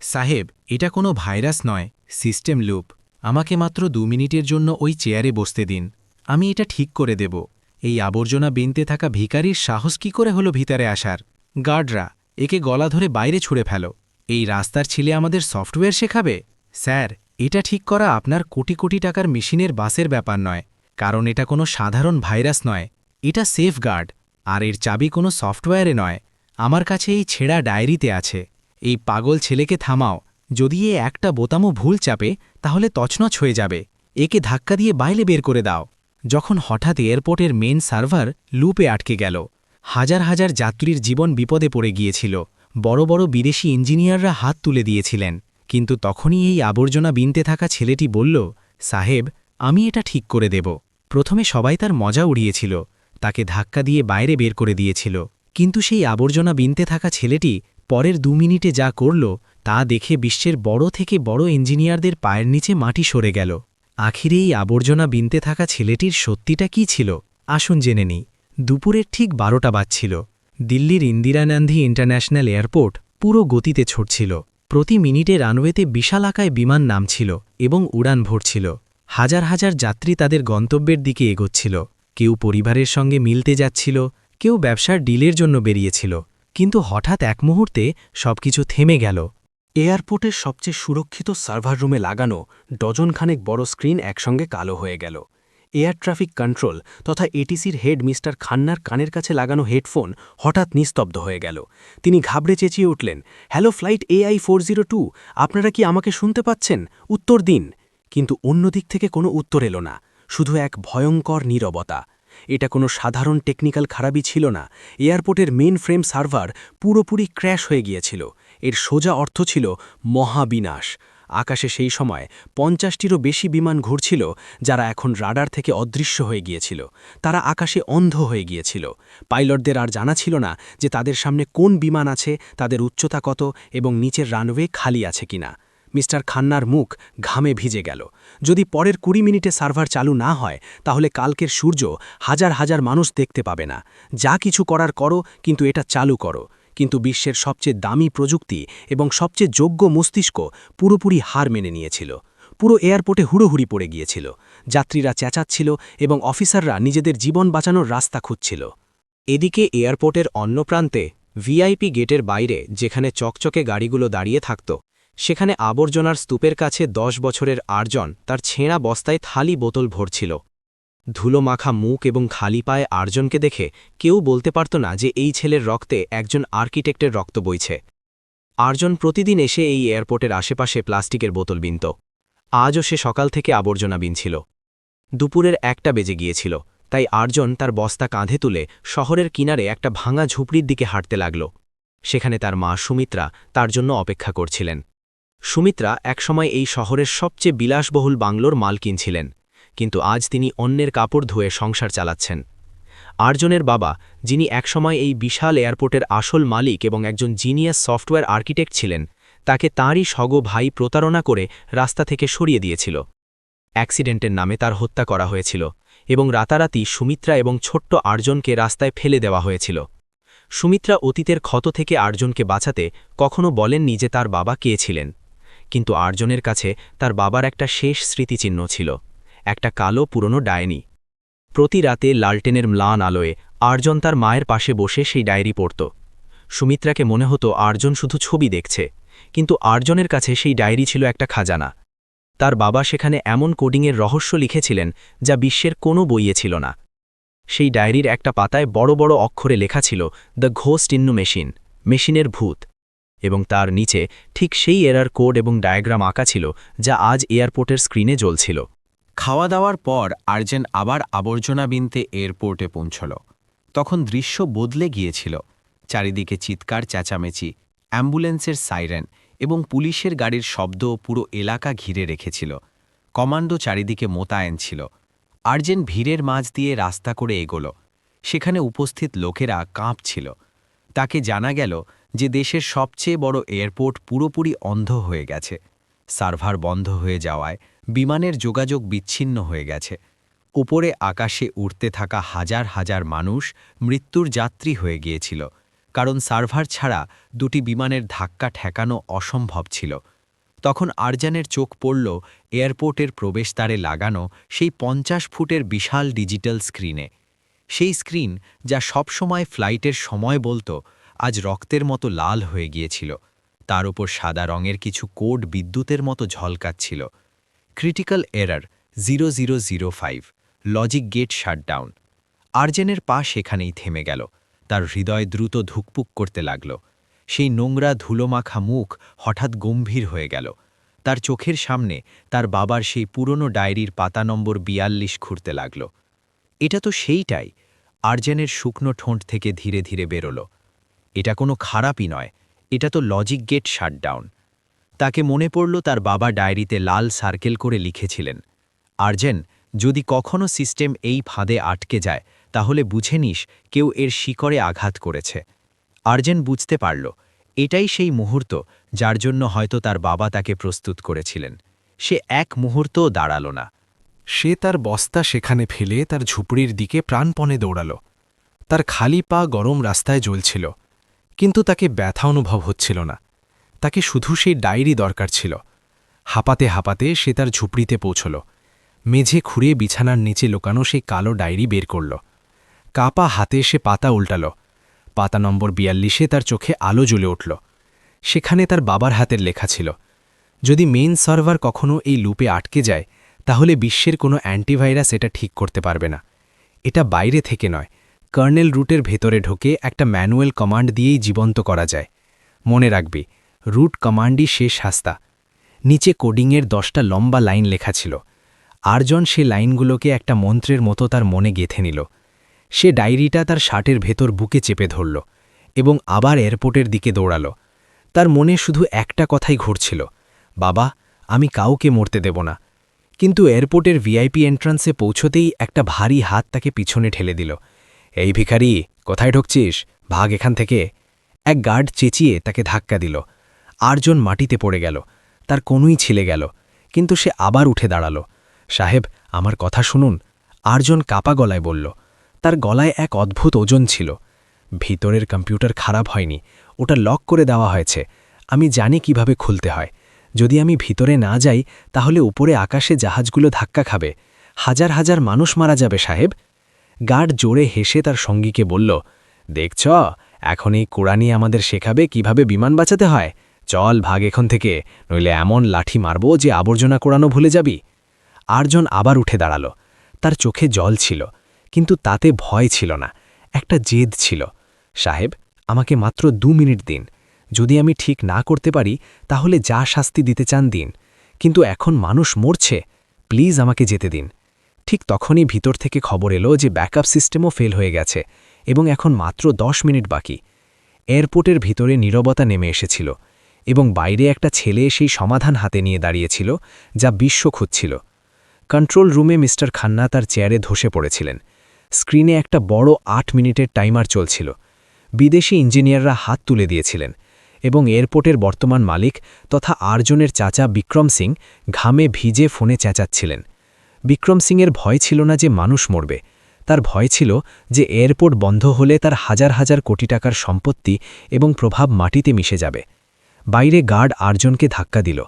সাহেব, এটা কোনো ভাইরাস নয়, সিস্টেম লুপ। আমাকে মাত্র দু মিনিটের জন্য ওই চেয়ারে বসতে দিন। আমি এটা ঠিক করে দেব। এই আবর্জনা বিনতে থাকা ভিকারির সাহস কি করে হলো ভিতরে আসার? গার্ডরা, একে গলা ধরে বাইরে ছুঁড়ে ফেলো। এই রাস্তার ছেলে আমাদের সফটওয়্যার শেখাবে? স্যার, এটা ঠিক করা আপনার কোটি কোটি টাকার মেশিনের বাসের ব্যাপার নয়, কারণ এটা কোনো সাধারণ ভাইরাস নয়। এটা সেফগার্ড, আর এর চাবি কোনো সফটওয়্যারে নয়। আমার কাছে এই ছেঁড়া ডায়েরিতে আছে। এই পাগল ছেলেকে থামাও। যদি এ একটা বোতামও ভুল চাপে, তাহলে তছনছ হয়ে যাবে। একে ধাক্কা দিয়ে বাইরে বের করে দাও। যখন হঠাৎ এয়ারপোর্টের মেন সার্ভার লুপে আটকে গেল, হাজার হাজার যাত্রীর জীবন বিপদে পড়ে গিয়েছিল। বড় বড় বিদেশি ইঞ্জিনিয়াররা হাত তুলে দিয়েছিলেন। কিন্তু তখনই এই আবর্জনা বিনতে থাকা ছেলেটি বলল, সাহেব, আমি এটা ঠিক করে দেব। প্রথমে সবাই তার মজা উড়িয়েছিল। তাকে ধাক্কা দিয়ে বাইরে বের করে দিয়েছিল। কিন্তু সেই আবর্জনা বিনতে থাকা ছেলেটি পরের দু মিনিটে যা করল, তা দেখে বিশ্বের বড় থেকে বড় ইঞ্জিনিয়ারদের পায়ের নিচে মাটি সরে গেল। আখিরে এই আবর্জনা বিনতে থাকা ছেলেটির সত্যিটা কি ছিল, আসুন জেনে নিই। দুপুরের ঠিক বারোটা বাজছিল। দিল্লির ইন্দিরা গান্ধী ইন্টারন্যাশনাল এয়ারপোর্ট পুরো গতিতে ছড়ছিল প্রতি মিনিটে রানওয়েতে বিশাল আকায় বিমান নামছিল এবং উড়ান ভরছিল। হাজার হাজার যাত্রী তাদের গন্তব্যের দিকে এগোচ্ছিল। কেউ পরিবারের সঙ্গে মিলতে যাচ্ছিল, কেউ ব্যবসার ডিলের জন্য বেরিয়েছিল। কিন্তু হঠাৎ এক মুহূর্তে সবকিছু থেমে গেল। এয়ারপোর্টের সবচেয়ে সুরক্ষিত সার্ভার রুমে লাগানো ডজনখানেক বড় স্ক্রিন একসঙ্গে কালো হয়ে গেল। এয়ার ট্রাফিক কন্ট্রোল তথা এটিসির হেড মিস্টার খান্নার কানের কাছে লাগানো হেডফোন হঠাৎ নিস্তব্ধ হয়ে গেল। তিনি ঘাবড়ে চেঁচিয়ে উঠলেন, hello flight AI four zero two, আপনারা কি আমাকে শুনতে পাচ্ছেন? উত্তর দিন। কিন্তু অন্য দিক থেকে কোনো উত্তর এলো না, শুধু এক ভয়ঙ্কর নীরবতা। এটা কোনো সাধারণ টেকনিক্যাল খারাপই ছিল না। এয়ারপোর্টের মেন ফ্রেম সার্ভার পুরোপুরি ক্র্যাশ হয়ে গিয়েছিল। এর সোজা অর্থ ছিল মহাবিনাশ। আকাশে সেই সময় পঞ্চাশটিরও বেশি বিমান ঘুরছিল, যারা এখন রাডার থেকে অদৃশ্য হয়ে গিয়েছিল। তারা আকাশে অন্ধ হয়ে গিয়েছিল। পাইলটদের আর জানা ছিল না যে তাদের সামনে কোন বিমান আছে, তাদের উচ্চতা কত এবং নিচের রানওয়ে খালি আছে কিনা। মিস্টার খান্নার মুখ ঘামে ভিজে গেল। যদি পরের কুড়ি মিনিটে সার্ভার চালু না হয়, তাহলে কালকের সূর্য হাজার হাজার মানুষ দেখতে পাবে না। যা কিছু করার করো, কিন্তু এটা চালু করো। কিন্তু বিশ্বের সবচেয়ে দামি প্রযুক্তি এবং সবচেয়ে যোগ্য মস্তিষ্ক পুরোপুরি হার মেনে নিয়েছিল। পুরো এয়ারপোর্টে হুড়োহুড়ি পড়ে গিয়েছিল। যাত্রীরা চেঁচাচ্ছিল এবং অফিসাররা নিজেদের জীবন বাঁচানোর রাস্তা খুঁজছিল। এদিকে এয়ারপোর্টের অন্য প্রান্তে ভিআইপি গেটের বাইরে, যেখানে চকচকে গাড়িগুলো দাঁড়িয়ে থাকত সেখানে আবর্জনার স্তূপের কাছে দশ বছরের আর্জন তার ছেঁড়া বস্তায় থালি বোতল ভরছিল। ধুলো মাখা মুখ এবং খালি পায়ে আর্জনকে দেখে কেউ বলতে পারত না যে এই ছেলের রক্তে একজন আর্কিটেক্টের রক্ত বইছে। আর্জন প্রতিদিন এসে এই এয়ারপোর্টের আশেপাশে প্লাস্টিকের বোতল বিনত। আজও সে সকাল থেকে আবর্জনা বিনছিল। দুপুরের একটা বেজে গিয়েছিল, তাই আর্জন তার বস্তা কাঁধে তুলে শহরের কিনারে একটা ভাঙা ঝুপড়ির দিকে হাঁটতে লাগল। সেখানে তার মা সুমিত্রা তার জন্য অপেক্ষা করছিলেন। সুমিত্রা একসময় এই শহরের সবচেয়ে বিলাসবহুল বাংলোর মালকিন ছিলেন, কিন্তু আজ তিনি অন্যের কাপড় ধুয়ে সংসার চালাচ্ছেন। আর্জনের বাবা, যিনি একসময় এই বিশাল এয়ারপোর্টের আসল মালিক এবং একজন জিনিয়াস সফটওয়্যার আর্কিটেক্ট ছিলেন, তাকে তাঁরই সগ ভাই প্রতারণা করে রাস্তা থেকে সরিয়ে দিয়েছিল। অ্যাক্সিডেন্টের নামে তার হত্যা করা হয়েছিল এবং রাতারাতি সুমিত্রা এবং ছোট্ট আর্জনকে রাস্তায় ফেলে দেওয়া হয়েছিল। সুমিত্রা অতীতের ক্ষত থেকে আর্জনকে বাঁচাতে কখনো বলেননি যে তার বাবা কে ছিলেন। কিন্তু আর্জনের কাছে তার বাবার একটা শেষ স্মৃতিচিহ্ন ছিল, একটা কালো পুরনো ডায়েনি প্রতি রাতে লালটেনের ম্লান আলোয় আর্জন তার মায়ের পাশে বসে সেই ডায়েরি পড়ত। সুমিত্রাকে মনে হতো আর্জন শুধু ছবি দেখছে, কিন্তু আর্জনের কাছে সেই ডায়েরি ছিল একটা খাজানা। তার বাবা সেখানে এমন কোডিংয়ের রহস্য লিখেছিলেন যা বিশ্বের কোনো বইয়ে ছিল না। সেই ডায়েরির একটা পাতায় বড় বড় অক্ষরে লেখা ছিল, দ্য ঘোস্ট ইন্নু মেশিন মেশিনের ভূত। এবং তার নিচে ঠিক সেই এরার কোড এবং ডায়াগ্রাম আঁকা ছিল যা আজ এয়ারপোর্টের স্ক্রিনে জ্বলছিল। খাওয়া দাওয়ার পর আর্জেন আবার আবর্জনা বিনতে এয়ারপোর্টে পৌঁছল। তখন দৃশ্য বদলে গিয়েছিল। চারিদিকে চিৎকার, চেঁচামেচি, অ্যাম্বুলেন্সের সাইরেন এবং পুলিশের গাড়ির শব্দ পুরো এলাকা ঘিরে রেখেছিল। কমান্ডো চারিদিকে মোতায়েন ছিল। আর্জেন ভিড়ের মাঝ দিয়ে রাস্তা করে এগোল। সেখানে উপস্থিত লোকেরা কাঁপছিল। তাকে জানা গেল যে দেশের সবচেয়ে বড় এয়ারপোর্ট পুরোপুরি অন্ধ হয়ে গেছে। সার্ভার বন্ধ হয়ে যাওয়ায় বিমানের যোগাযোগ বিচ্ছিন্ন হয়ে গেছে। উপরে আকাশে উড়তে থাকা হাজার হাজার মানুষ মৃত্যুর যাত্রী হয়ে গিয়েছিল, কারণ সার্ভার ছাড়া দুটি বিমানের ধাক্কা ঠেকানো অসম্ভব ছিল। তখন আরজানের চোখ পড়ল এয়ারপোর্টের প্রবেশদ্বারে লাগানো সেই পঞ্চাশ ফুটের বিশাল ডিজিটাল স্ক্রিনে। সেই স্ক্রিন যা সবসময় ফ্লাইটের সময় বলতো আজ রক্তের মতো লাল হয়ে গিয়েছিল। তার উপর সাদা রঙের কিছু কোড বিদ্যুতের মতো ঝলকাচ্ছিল। Critical error zero zero zero five logic gate shutdown আর্জেনের পা সেখানেই থেমে গেল। তার হৃদয় দ্রুত ধুকপুক করতে লাগল। সেই নোংরা ধুলোমাখা মুখ হঠাৎ গম্ভীর হয়ে গেল। তার চোখের সামনে তার বাবার সেই পুরনো ডায়েরির পাতা নম্বর বিয়াল্লিশ ঘুরতে লাগল। এটা তো সেইটাই। আর্জেনের শুকনো ঠোঁট থেকে ধীরে ধীরে বেরোল। এটা কোনো খারাপই নয়, এটা তো লজিক গেট শাটডাউন তাকে মনে পড়ল তার বাবা ডায়েরিতে লাল সার্কেল করে লিখেছিলেন। আর্জেন, যদি কখনো সিস্টেম এই ফাঁদে আটকে যায়, তাহলে বুঝে নিস কেউ এর শিকড়ে আঘাত করেছে। আর্জেন বুঝতে পারল, এটাই সেই মুহূর্ত যার জন্য হয়তো তার বাবা তাকে প্রস্তুত করেছিলেন। সে এক মুহূর্তও দাঁড়াল না। সে তার বস্তা সেখানে ফেলে তার ঝুপড়ির দিকে প্রাণপণে দৌড়াল। তার খালি পা গরম রাস্তায় জ্বলছিল। কিন্তু তাকে ব্যথা অনুভব হচ্ছিল না। তাকে শুধু সেই ডায়েরি দরকার ছিল। হাঁপাতে হাঁপাতে সে তার ঝুপড়িতে পৌঁছল। মেঝে খুঁড়িয়ে বিছানার নিচে লোকানো সেই কালো ডায়েরি বের করল। কাপা হাতে সে পাতা উল্টাল। পাতা নম্বর বিয়াল্লিশে তার চোখে আলো জ্বলে উঠল। সেখানে তার বাবার হাতের লেখা ছিল। যদি মেইন সার্ভার কখনো এই লুপে আটকে যায়, তাহলে বিশ্বের কোনো অ্যান্টিভাইরাস এটা ঠিক করতে পারবে না। এটা বাইরে থেকে নয় কার্নেল রুটের ভেতরে ঢোকে একটা ম্যানুয়াল কমান্ড দিয়েই জীবন্ত করা যায়। মনে রাখবে, রুট কমান্ডই শেষ হাস্তা। নিচে কোডিংয়ের দশটা লম্বা লাইন লেখা ছিল। আরজন সে লাইনগুলোকে একটা মন্ত্রের মতো তার মনে গেঁথে নিল। সে ডায়েরিটা তার শার্টের ভেতর বুকে চেপে ধরল এবং আবার এয়ারপোর্টের দিকে দৌড়াল। তার মনে শুধু একটা কথাই ঘুরছিল, বাবা, আমি কাউকে মরতে দেব না। কিন্তু এয়ারপোর্টের ভিআইপি এন্ট্রান্সে পৌঁছতেই একটা ভারী হাত তাকে পিছনে ঠেলে দিল। এই ভিখারি, কোথায় ঢুকছিস? ভাগ এখান থেকে। এক গার্ড চেঁচিয়ে তাকে ধাক্কা দিল। আরজন মাটিতে পড়ে গেল। তার কোনুই ছিলে গেল। কিন্তু সে আবার উঠে দাঁড়াল। সাহেব, আমার কথা শুনুন। আরজন কাপা গলায় বলল। তার গলায় এক অদ্ভুত ওজন ছিল। ভিতরের কম্পিউটার খারাপ হয়নি। ওটা লক করে দেওয়া হয়েছে। আমি জানি কীভাবে খুলতে হয়। যদি আমি ভিতরে না যাই, তাহলে উপরে আকাশে জাহাজগুলো ধাক্কা খাবে। হাজার হাজার মানুষ মারা যাবে, সাহেব। গার্ড জোরে হেসে তার সঙ্গীকে বলল, দেখছ, এখন এই কোরআনই আমাদের শেখাবে কীভাবে বিমান বাঁচাতে হয়। চল ভাগ এখন থেকে, নইলে এমন লাঠি মারব যে আবর্জনা কোরানো ভুলে যাবি। আরজন আবার উঠে দাঁড়াল। তার চোখে জল ছিল, কিন্তু তাতে ভয় ছিল না, একটা জেদ ছিল। সাহেব, আমাকে মাত্র দু মিনিট দিন। যদি আমি ঠিক না করতে পারি, তাহলে যা শাস্তি দিতে চান দিন। কিন্তু এখন মানুষ মরছে, প্লিজ আমাকে যেতে দিন। ঠিক তখনই ভিতর থেকে খবর এলো যে ব্যাকআপ সিস্টেমও ফেল হয়ে গেছে এবং এখন মাত্র দশ মিনিট বাকি। এয়ারপোর্টের ভিতরে নীরবতা নেমে এসেছিল এবং বাইরে একটা ছেলে সেই সমাধান হাতে নিয়ে দাঁড়িয়েছিল যা বিশ্ব খুঁজছিল। কন্ট্রোল রুমে মিস্টার খান্না তার চেয়ারে ধসে পড়েছিলেন। স্ক্রিনে একটা বড় আট মিনিটের টাইমার চলছিল। বিদেশি ইঞ্জিনিয়াররা হাত তুলে দিয়েছিলেন এবং এয়ারপোর্টের বর্তমান মালিক তথা আরজনের চাচা বিক্রম সিং ঘামে ভিজে ফোনে চেঁচাচ্ছিলেন। বিক্রম সিংয়ের ভয় ছিল না যে মানুষ মরবে। তার ভয় ছিল যে এয়ারপোর্ট বন্ধ হলে তার হাজার হাজার কোটি টাকার সম্পত্তি এবং প্রভাব মাটিতে মিশে যাবে। বাইরে গার্ড আরজনকে ধাক্কা দিল।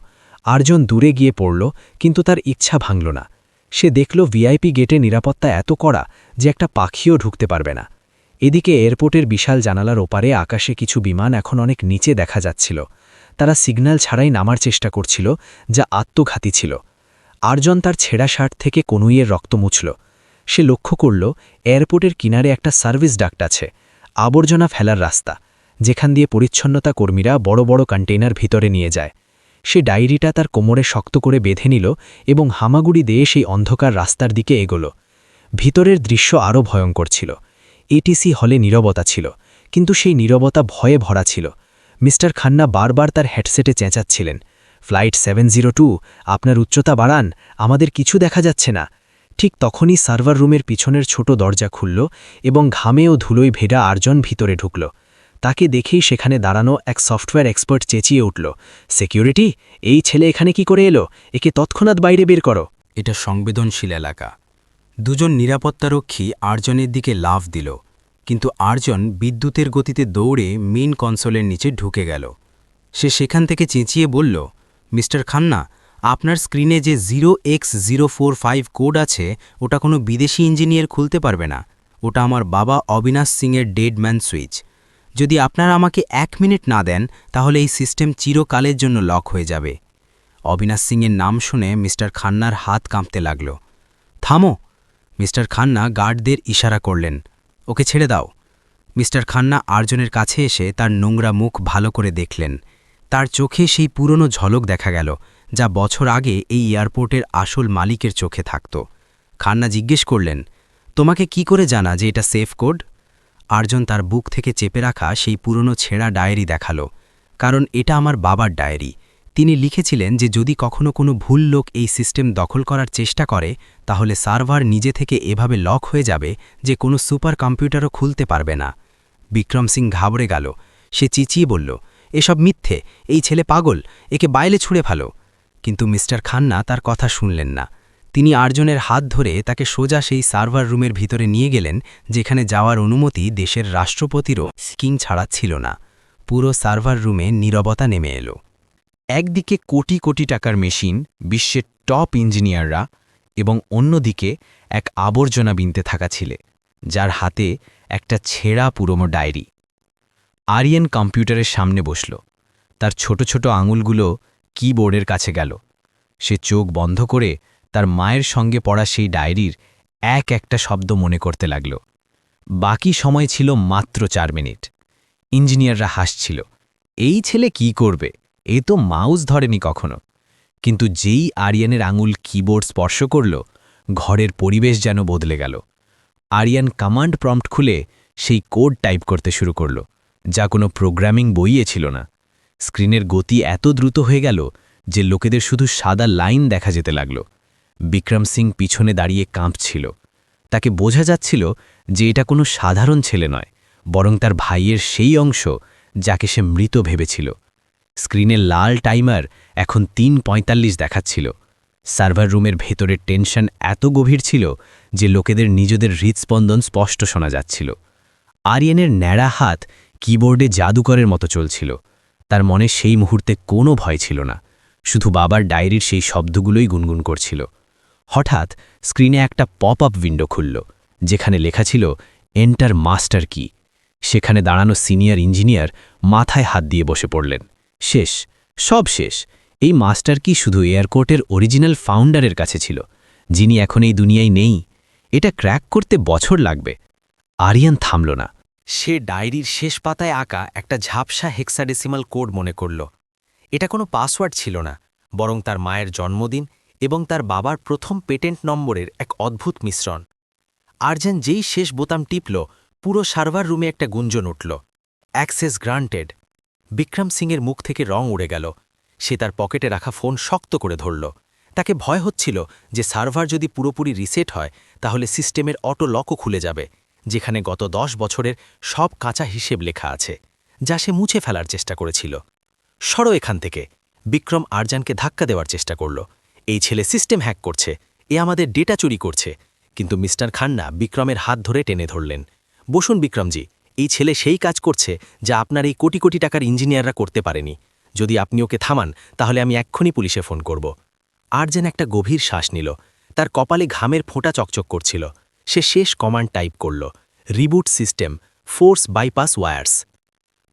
আরজন দূরে গিয়ে পড়ল, কিন্তু তার ইচ্ছা ভাঙল না। সে দেখল ভিআইপি গেটে নিরাপত্তা এত কড়া যে একটা পাখিও ঢুকতে পারবে না। এদিকে এয়ারপোর্টের বিশাল জানালার ওপারে আকাশে কিছু বিমান এখন অনেক নিচে দেখা যাচ্ছিল। তারা সিগন্যাল ছাড়াই নামার চেষ্টা করছিল, যা আত্মঘাতী ছিল। আরজন তার ছেঁড়া শার্ট থেকে কনুইয়ের রক্ত মুছল। সে লক্ষ্য করল, এয়ারপোর্টের কিনারে একটা সার্ভিস ডাক্ট আছে, আবর্জনা ফেলার রাস্তা, যেখান দিয়ে পরিচ্ছন্নতা কর্মীরা বড় বড় কন্টেইনার ভিতরে নিয়ে যায়। সে ডায়েরিটা তার কোমরে শক্ত করে বেঁধে নিল এবং হামাগুড়ি দিয়ে সেই অন্ধকার রাস্তার দিকে এগোল। ভিতরের দৃশ্য আরও ভয়ঙ্কর ছিল। এটিসি হলে নীরবতা ছিল, কিন্তু সেই নীরবতা ভয়ে ভরা ছিল। মিস্টার খান্না বারবার তার হেডসেটে চেঁচাচ্ছিলেন। ফ্লাইট সেভেন জিরো টু, আপনার উচ্চতা বাড়ান, আমাদের কিছু দেখা যাচ্ছে না। ঠিক তখনই সার্ভার রুমের পিছনের ছোট দরজা খুলল এবং ঘামে ও ধুলোয় ভেড়া আরজন ভিতরে ঢুকল। তাকে দেখেই সেখানে দাঁড়ানো এক সফটওয়্যার এক্সপার্ট চেঁচিয়ে উঠল, সিকিউরিটি? এই ছেলে এখানে কি করে এলো? একে তৎক্ষণাৎ বাইরে বের করো। এটা সংবেদনশীল এলাকা। দুজন নিরাপত্তারক্ষী আর্জনের দিকে লাভ দিল, কিন্তু আর্জন বিদ্যুতের গতিতে দৌড়ে মেন কনসোলের নিচে ঢুকে গেল। সে সেখান থেকে চেঁচিয়ে বলল মিস্টার খান্না, আপনার স্ক্রিনে যে zero X zero four five code আছে, ওটা কোনো বিদেশি ইঞ্জিনিয়ার খুলতে পারবে না। ওটা আমার বাবা অবিনাশ সিংয়ের ডেড ম্যান সুইচ। যদি আপনারা আমাকে এক মিনিট না দেন, তাহলে এই সিস্টেম চিরকালের জন্য লক হয়ে যাবে। অবিনাশ সিংয়ের নাম শুনে মিস্টার খান্নার হাত কাঁপতে লাগল। থামো! মিস্টার খান্না গার্ডদের ইশারা করলেন। ওকে ছেড়ে দাও। মিস্টার খান্না আর্জনের কাছে এসে তার নোংরা মুখ ভালো করে দেখলেন। তার চোখে সেই পুরনো ঝলক দেখা গেল, যা বছর আগে এই এয়ারপোর্টের আসল মালিকের চোখে থাকত। খান্না জিজ্ঞেস করলেন, তোমাকে কি করে জানা যে এটা সেফ কোড? আর্জন তার বুক থেকে চেপে রাখা সেই পুরনো ছেঁড়া ডায়েরি দেখাল, কারণ এটা আমার বাবার ডায়েরি। তিনি লিখেছিলেন যে যদি কখনো কোনো ভুল লোক এই সিস্টেম দখল করার চেষ্টা করে, তাহলে সার্ভার নিজে থেকে এভাবে লক হয়ে যাবে যে কোনো সুপার কম্পিউটারও খুলতে পারবে না। বিক্রম সিং ঘাবড়ে গেল। সে চিচিয়ে বলল এসব মিথ্যে, এই ছেলে পাগল, একে বাইলে ছুঁড়ে ফেলো। কিন্তু মিস্টার খান্না তার কথা শুনলেন না। তিনি আর্জনের হাত ধরে তাকে সোজা সেই সার্ভার রুমের ভিতরে নিয়ে গেলেন, যেখানে যাওয়ার অনুমতি দেশের রাষ্ট্রপতিরও স্কিং ছাড়া ছিল না। পুরো সার্ভার রুমে নীরবতা নেমে এলো। একদিকে কোটি কোটি টাকার মেশিন, বিশ্বের টপ ইঞ্জিনিয়াররা এবং অন্যদিকে এক আবর্জনা বিনতে থাকা ছিলে, যার হাতে একটা ছেঁড়া পুরনো ডায়েরি। আরিয়ান কম্পিউটারের সামনে বসল। তার ছোট ছোট আঙুলগুলো কিবোর্ডের কাছে গেল। সে চোখ বন্ধ করে তার মায়ের সঙ্গে পড়া সেই ডায়েরির এক একটা শব্দ মনে করতে লাগল। বাকি সময় ছিল মাত্র চার মিনিট। ইঞ্জিনিয়াররা হাসছিল। এই ছেলে কি করবে? এ তো মাউস ধরেনি কখনো। কিন্তু যেই আরিয়ানের আঙুল কিবোর্ড স্পর্শ করল, ঘরের পরিবেশ যেন বদলে গেল। আরিয়ান কমান্ড প্রম্পট খুলে সেই কোড টাইপ করতে শুরু করল। যা কোনো প্রোগ্রামিং বইয়ে ছিল না। স্ক্রিনের গতি এত দ্রুত হয়ে গেল যে লোকেদের শুধু সাদা লাইন দেখা যেতে লাগল। বিক্রম সিং পিছনে দাঁড়িয়ে কাঁপছিল। তাকে বোঝা যাচ্ছিল যে এটা কোনো সাধারণ ছেলে নয়, বরং তার ভাইয়ের সেই অংশ যাকে সে মৃত ভেবেছিল। স্ক্রিনে লাল টাইমার এখন তিন পঁয়তাল্লিশ দেখাচ্ছিল। সার্ভার রুমের ভেতরের টেনশন এত গভীর ছিল যে লোকেদের নিজেদের হৃদস্পন্দন স্পষ্ট শোনা যাচ্ছিল। আরিয়ানের ন্যাড়া হাত কিবোর্ডে জাদুকরের মতো চলছিল। তার মনে সেই মুহূর্তে কোনো ভয় ছিল না, শুধু বাবার ডায়েরির সেই শব্দগুলোই গুনগুন করছিল। হঠাৎ স্ক্রিনে একটা পপ আপ উইন্ডো খুলল, যেখানে লেখা ছিল, এন্টার মাস্টার কি? সেখানে দাঁড়ানো সিনিয়র ইঞ্জিনিয়ার মাথায় হাত দিয়ে বসে পড়লেন। শেষ, সব শেষ। এই মাস্টার কি শুধু এয়ারকোর্টের অরিজিনাল ফাউন্ডারের কাছে ছিল, যিনি এখন এই দুনিয়ায় নেই? এটা ক্র্যাক করতে বছর লাগবে। আরিয়ান থামল না। সে ডায়েরির শেষ পাতায় আঁকা একটা ঝাপসা হেক্সাডেসিমাল কোড মনে করল। এটা কোনো পাসওয়ার্ড ছিল না, বরং তার মায়ের জন্মদিন এবং তার বাবার প্রথম পেটেন্ট নম্বরের এক অদ্ভুত মিশ্রণ। আর্জেন যেই শেষ বোতাম টিপল, পুরো সার্ভার রুমে একটা গুঞ্জন উঠল। Access granted. বিক্রম সিংয়ের মুখ থেকে রং উড়ে গেল। সে তার পকেটে রাখা ফোন শক্ত করে ধরল। তাকে ভয় হচ্ছিল যে সার্ভার যদি পুরোপুরি রিসেট হয়, তাহলে সিস্টেমের অটো লকও খুলে যাবে। যেখানে গত দশ বছরের সব কাঁচা হিসেব লেখা আছে, যা সে মুছে ফেলার চেষ্টা করেছিল। সরো এখান থেকে। বিক্রম আরজানকে ধাক্কা দেওয়ার চেষ্টা করল। এই ছেলে সিস্টেম হ্যাক করছে। এ আমাদের ডেটা চুরি করছে। কিন্তু মিস্টার খান্না বিক্রমের হাত ধরে টেনে ধরলেন। বসুন বিক্রমজি, এই ছেলে সেই কাজ করছে যা আপনার এই কোটি কোটি টাকার ইঞ্জিনিয়াররা করতে পারেনি। যদি আপনি ওকে থামান, তাহলে আমি এক্ষুনি পুলিশে ফোন করব। আরজেন একটা গভীর শ্বাস নিল। তার কপালে ঘামের ফোঁটা চকচক করছিল। সে শেষ কমান্ড টাইপ করল, reboot system, force bypass wars.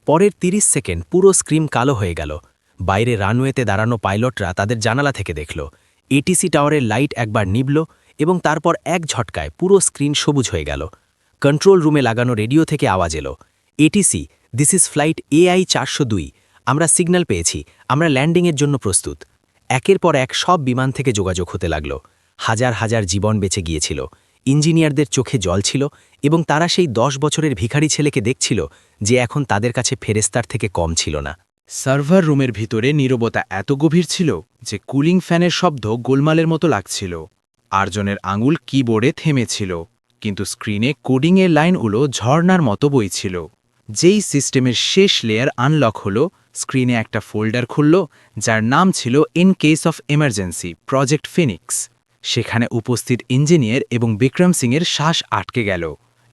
পরের ৩০ সেকেন্ড পুরো স্ক্রিম কালো হয়ে গেল। বাইরে রানওয়েতে দাঁড়ানো পাইলটরা তাদের জানালা থেকে দেখল। এটিসি টাওয়ারের লাইট একবার নিবল এবং তারপর এক ঝটকায় পুরো স্ক্রিন সবুজ হয়ে গেল। কন্ট্রোল রুমে লাগানো রেডিও থেকে আওয়াজ এলো। ATC this is flight AI চারশো দুই। আমরা সিগন্যাল পেয়েছি। আমরা ল্যান্ডিংয়ের জন্য প্রস্তুত। একের পর এক সব বিমান থেকে যোগাযোগ হতে লাগল। হাজার হাজার জীবন বেঁচে গিয়েছিল। ইঞ্জিনিয়ারদের চোখে জল ছিল এবং তারা সেই দশ বছরের ভিখারি ছেলেকে দেখছিল যে এখন তাদের কাছে ফেরেস্তার থেকে কম ছিল না। সার্ভার রুমের ভিতরে নীরবতা এত গভীর ছিল যে কুলিং ফ্যানের শব্দ গোলমালের মতো লাগছিল। আরজনের আঙুল কিবোর্ডে থেমেছিল, কিন্তু স্ক্রিনে কোডিংয়ের লাইনগুলো ঝর্ণার মতো বইছিল যেই সিস্টেমের শেষ লেয়ার আনলক হলো, স্ক্রিনে একটা ফোল্ডার খুলল, যার নাম ছিল in case of emergency, project Phoenix. সেখানে উপস্থিত ইঞ্জিনিয়ার এবং বিক্রম সিংয়ের শ্বাস আটকে গেল।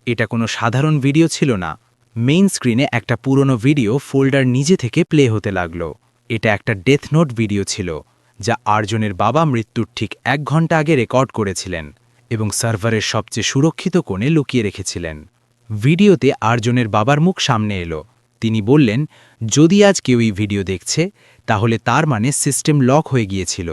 এটা কোনো সাধারণ ভিডিও ছিল না। মেইন স্ক্রিনে একটা পুরনো ভিডিও ফোল্ডার নিজে থেকে প্লে হতে লাগল। এটা একটা ডেথ নোট ভিডিও ছিল, যা আর্জনের বাবা মৃত্যুর ঠিক এক ঘণ্টা আগে রেকর্ড করেছিলেন এবং সার্ভারের সবচেয়ে সুরক্ষিত কোণে লুকিয়ে রেখেছিলেন। ভিডিওতে আর্জনের বাবার মুখ সামনে এলো। তিনি বললেন, যদি আজ কেউ এই ভিডিও দেখছে, তাহলে তার মানে সিস্টেম লক হয়ে গিয়েছিল।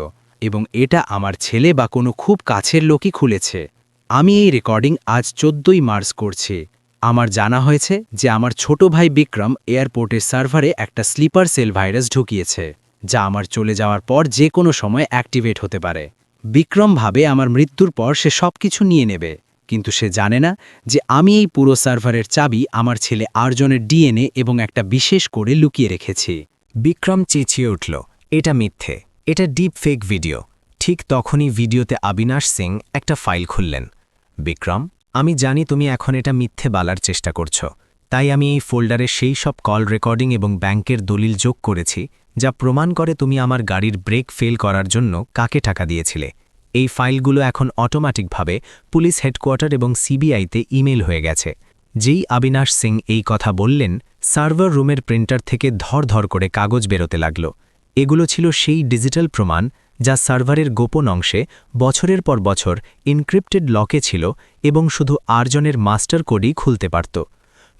এবং এটা আমার ছেলে বা কোনো খুব কাছের লোকই খুলেছে। আমি এই রেকর্ডিং আজ চোদ্দই মার্চ করছি। আমার জানা হয়েছে যে আমার ছোট ভাই বিক্রম এয়ারপোর্টের সার্ভারে একটা স্লিপার সেল ভাইরাস ঢুকিয়েছে, যা আমার চলে যাওয়ার পর যে কোনো সময় অ্যাক্টিভেট হতে পারে। বিক্রম ভাবে আমার মৃত্যুর পর সে সব কিছু নিয়ে নেবে, কিন্তু সে জানে না যে আমি এই পুরো সার্ভারের চাবি আমার ছেলে আর্জনের ডিএনএ এবং একটা বিশেষ করে লুকিয়ে রেখেছি। বিক্রম চেঁচিয়ে উঠল, এটা মিথ্যে। এটা ডিপ ফেক ভিডিও ঠিক তখনই ভিডিওতে অবিনাশ সিং একটা ফাইল খুললেন। বিক্রম, আমি জানি তুমি এখন এটা মিথ্যে বলার চেষ্টা করছ। তাই আমি এই ফোল্ডারে সেই সব কল রেকর্ডিং এবং ব্যাংকের দলিল যোগ করেছি, যা প্রমাণ করে তুমি আমার গাড়ির ব্রেক ফেল করার জন্য কাকে টাকা দিয়েছিলে। এই ফাইলগুলো এখন অটোমেটিকভাবে পুলিশ হেডকোয়ার্টার এবং সিবিআইতে ইমেল হয়ে গেছে। যেই অবিনাশ সিং এই কথা বললেন, সার্ভার রুমের প্রিন্টার থেকে ধর ধর করে কাগজ বেরোতে লাগল। এগুলো ছিল সেই ডিজিটাল প্রমাণ যা সার্ভারের গোপন অংশে বছরের পর বছর ইনক্রিপ্টেড লকে ছিল এবং শুধু আর্জনের মাস্টার কোডই খুলতে পারত।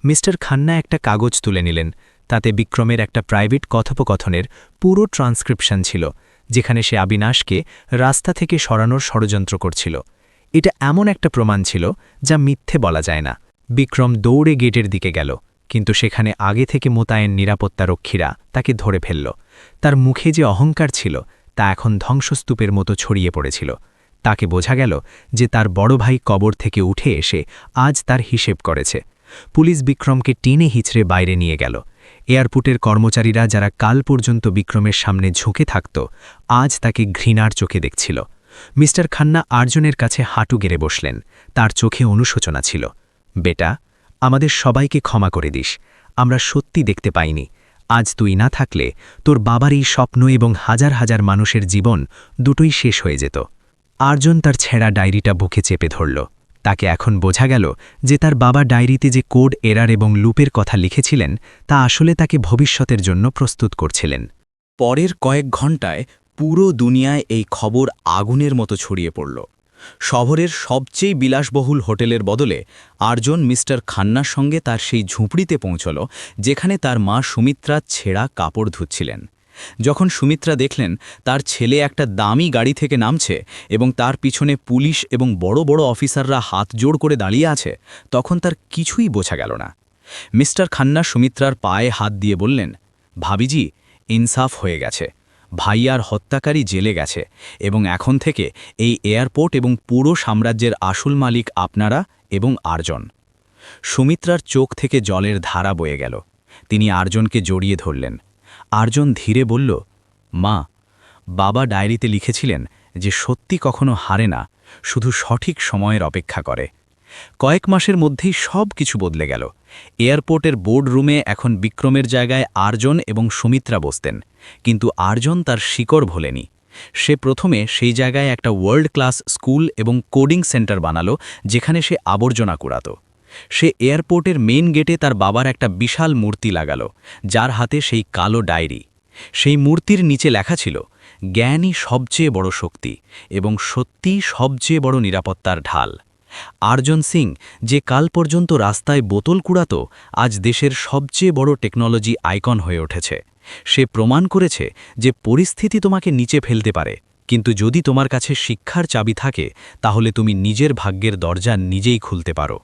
মিস্টার খান্না একটা কাগজ তুলে নিলেন, তাতে বিক্রমের একটা প্রাইভেট কথোপকথনের পুরো ট্রান্সক্রিপশন ছিল, যেখানে সে আবিনাশকে রাস্তা থেকে সরানোর ষড়যন্ত্র করছিল। এটা এমন একটা প্রমাণ ছিল যা মিথ্যে বলা যায় না। বিক্রম দৌড়ে গেটের দিকে গেল। কিন্তু সেখানে আগে থেকে মোতায়েন নিরাপত্তারক্ষীরা তাকে ধরে ফেলল। তার মুখে যে অহংকার ছিল, তা এখন ধ্বংসস্তূপের মতো ছড়িয়ে পড়েছিল। তাকে বোঝা গেল যে তার বড় ভাই কবর থেকে উঠে এসে আজ তার হিসেব করেছে। পুলিশ বিক্রমকে টেনে হিচড়ে বাইরে নিয়ে গেল। এয়ারপোর্টের কর্মচারীরা যারা কাল পর্যন্ত বিক্রমের সামনে ঝুঁকে থাকত, আজ তাকে ঘৃণার চোখে দেখছিল। মিস্টার খান্না আর্জনের কাছে হাঁটু গেড়ে বসলেন। তার চোখে অনুশোচনা ছিল। বেটা আমাদের সবাইকে ক্ষমা করে দিস। আমরা সত্যি দেখতে পাইনি। আজ তুই না থাকলে তোর বাবার এই স্বপ্ন এবং হাজার হাজার মানুষের জীবন দুটোই শেষ হয়ে যেত। আর্জন তার ছেঁড়া ডায়েরিটা বুকে চেপে ধরল। তাকে এখন বোঝা গেল যে তার বাবা ডায়েরিতে যে কোড এরার এবং লুপের কথা লিখেছিলেন, তা আসলে তাকে ভবিষ্যতের জন্য প্রস্তুত করছিলেন। পরের কয়েক ঘন্টায় পুরো দুনিয়ায় এই খবর আগুনের মতো ছড়িয়ে পড়ল। শহরের সবচেয়ে বিলাসবহুল হোটেলের বদলে আর্জন মিস্টার খান্নার সঙ্গে তার সেই ঝুঁপড়িতে পৌঁছল, যেখানে তার মা সুমিত্রা ছেঁড়া কাপড় ধুচ্ছিলেন। যখন সুমিত্রা দেখলেন, তার ছেলে একটা দামি গাড়ি থেকে নামছে এবং তার পিছনে পুলিশ এবং বড় বড় অফিসাররা হাত জোড় করে দাঁড়িয়ে আছে, তখন তার কিছুই বোঝা গেল না। মিস্টার খান্না সুমিত্রার পায়ে হাত দিয়ে বললেন, ভাবিজি, ইনসাফ হয়ে গেছে। ভাইয়ার হত্যাকারী জেলে গেছে এবং এখন থেকে এই এয়ারপোর্ট এবং পুরো সাম্রাজ্যের আসল মালিক আপনারা এবং আর্জন। সুমিত্রার চোখ থেকে জলের ধারা বয়ে গেল। তিনি আর্জনকে জড়িয়ে ধরলেন। আর্জন ধীরে বলল, মা, বাবা ডায়েরিতে লিখেছিলেন যে সত্যি কখনো হারে না, শুধু সঠিক সময়ের অপেক্ষা করে। কয়েক মাসের মধ্যেই সব কিছু বদলে গেল। এয়ারপোর্টের বোর্ড রুমে এখন বিক্রমের জায়গায় আর্জন এবং সুমিত্রা বসতেন। কিন্তু আর্জন তার শিকড় ভোলেনি। সে প্রথমে সেই জায়গায় একটা ওয়ার্ল্ড ক্লাস স্কুল এবং কোডিং সেন্টার বানালো, যেখানে সে আবর্জনা কুড়াত। সে এয়ারপোর্টের মেইন গেটে তার বাবার একটা বিশাল মূর্তি লাগালো, যার হাতে সেই কালো ডায়েরি। সেই মূর্তির নিচে লেখা ছিল জ্ঞানই সবচেয়ে বড় শক্তি এবং সত্যি সবচেয়ে বড় নিরাপত্তার ঢাল। আর্জন সিং, যে কাল পর্যন্ত রাস্তায় বোতল কুড়াত, আজ দেশের সবচেয়ে বড় টেকনোলজি আইকন হয়ে উঠেছে। সে প্রমাণ করেছে যে পরিস্থিতি তোমাকে নিচে ফেলতে পারে। কিন্তু যদি তোমার কাছে শিক্ষার চাবি থাকে, তাহলে তুমি নিজের ভাগ্যের দরজা নিজেই খুলতে পারো।